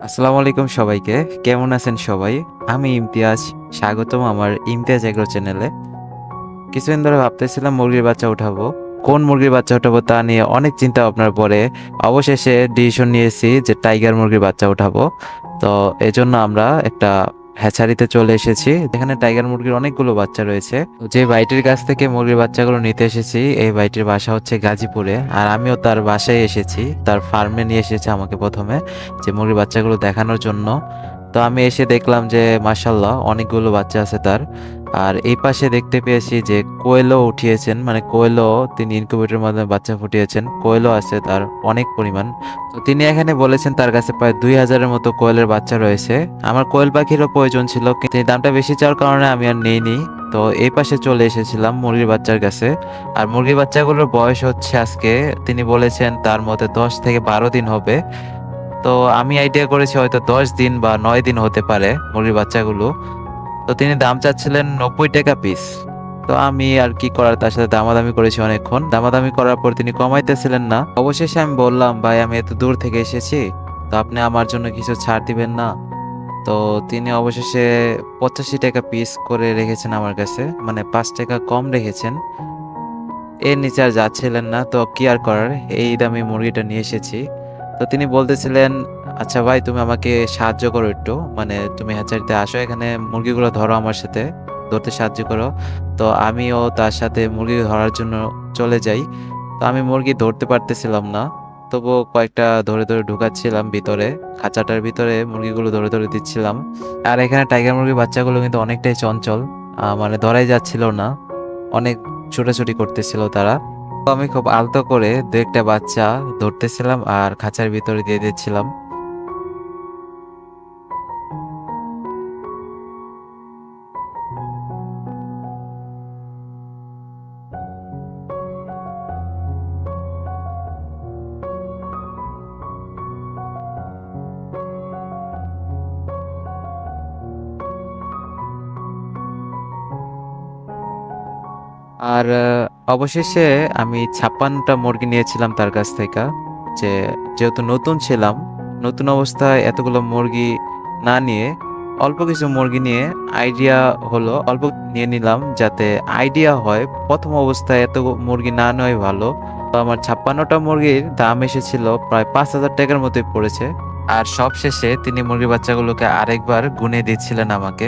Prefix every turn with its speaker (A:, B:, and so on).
A: আসসালামু আলাইকুম সবাইকে। কেমন আছেন সবাই? আমি ইমতিয়াজ। স্বাগতম আমার ইমতিয়াজ এগ্রো চ্যানেলে। কিছুদিন ধরে ভাবতেছিলাম মুরগির বাচ্চা উঠাবো। কোন মুরগির বাচ্চা উঠাবো তা নিয়ে অনেক চিন্তা ভাবনার পরে অবশেষে ডিসিশন নিয়েছি যে টাইগার মুরগির বাচ্চা উঠাবো। তো এজন্য আমরা একটা হ্যাচারিতে চলে এসেছি। এখানে টাইগার মুরগির অনেকগুলো বাচ্চা রয়েছে। যে ভাইটির কাছ থেকে মুরগির বাচ্চাগুলো নিতে এসেছি, এই ভাইটির বাসা হচ্ছে গাজীপুরে। আর আমিও তার বাসায় এসেছি, তার ফার্মে নিয়ে এসেছে আমাকে প্রথমে, যে মুরগির বাচ্চাগুলো দেখানোর জন্য। তো আমি এসে দেখলাম যে মাসাল্লাহ অনেকগুলো বাচ্চা আছে তার। আর এই পাশে দেখতে পেয়েছি যে কোয়েলও উঠিয়েছেন মানে কোয়েলও তিনি ইনকিউবেটরের মাধ্যমে বাচ্চা ফুটিয়েছেন কোয়েলও আছে তার অনেক পরিমাণ। তো তিনি এখানে বলেছেন তার কাছে প্রায় দুই হাজারের মতো কোয়েলের বাচ্চা রয়েছে। আমার কোয়েল পাখিরও প্রয়োজন ছিল, কিন্তু দামটা বেশি চাওয়ার কারণে আমি আর নেইনি। তো এই পাশে চলে এসেছিলাম মুরগির বাচ্চার কাছে। আর মুরগির বাচ্চাগুলোর বয়স হচ্ছে আজকে, তিনি বলেছেন তার মধ্যে দশ থেকে বারো দিন হবে। তো আমি আইডিয়া করেছি হয়তো দশ দিন বা নয় দিন হতে পারে মুরগির বাচ্চাগুলো। তো তিনি দাম চাচ্ছিলেন নব্বই টাকা পিস তো আমি আর কি করার, তার সাথে দামাদামি করেছি অনেকক্ষণ। দামাদামি করার পর তিনি কমাইতেছিলেন না। অবশেষে আমি বললাম, ভাই, আমি এত দূর থেকে এসেছি, তো আপনি আমার জন্য কিছু ছাড় দিবেন না। তো তিনি অবশেষে পঁচাশি টাকা পিস করে রেখেছেন আমার কাছে মানে পাঁচ টাকা কম রেখেছেন। এর নিচে আর যাচ্ছিলেন না, তো কি আর করার? এই দামে মুরগিটা নিয়ে এসেছি। তো তিনি বলতেছিলেন আচ্ছা ভাই, তুমি আমাকে সাহায্য করো একটু। মানে তুমি হ্যাচারিতে আসো, এখানে মুরগিগুলো ধরো আমার সাথে, ধরতে সাহায্য করো। তো আমিও তার সাথে মুরগি ধরার জন্য চলে যাই। তো আমি মুরগি ধরতে পারতেছিলাম না। তবুও কয়েকটা ধরে ধরে ঢুকাচ্ছিলাম ভিতরে, খাঁচাটার ভিতরে মুরগিগুলো ধরে ধরে দিচ্ছিলাম। আর এখানে টাইগার মুরগির বাচ্চাগুলো কিন্তু অনেকটাই চঞ্চল মানে ধরাই যাচ্ছিল না। অনেক ছোটাছুটি করতেছিল তারা। তো আমি খুব আলতো করে দু একটা বাচ্চা ধরতেছিলাম আর খাঁচার ভিতরে দিয়ে দিচ্ছিলাম। আর অবশেষে আমি ছাপ্পান্নটা মুরগি নিয়েছিলাম তার কাছ থেকে, যে যেহেতু নতুন ছিলাম, নতুন অবস্থায় এতগুলো মুরগি না নিয়ে অল্প কিছু মুরগি নিয়ে আইডিয়া হলো, অল্প নিয়ে নিলাম যাতে আইডিয়া হয় প্রথম অবস্থায় এত মুরগি না নেওয়াই ভালো। তো আমার ছাপ্পান্নটা মুরগির দাম এসেছিল প্রায় পাঁচ হাজার টাকার মতোই পড়েছে। আর সব শেষে তিনি মুরগির বাচ্চাগুলোকে আরেকবার গুনে দিচ্ছিলেন আমাকে।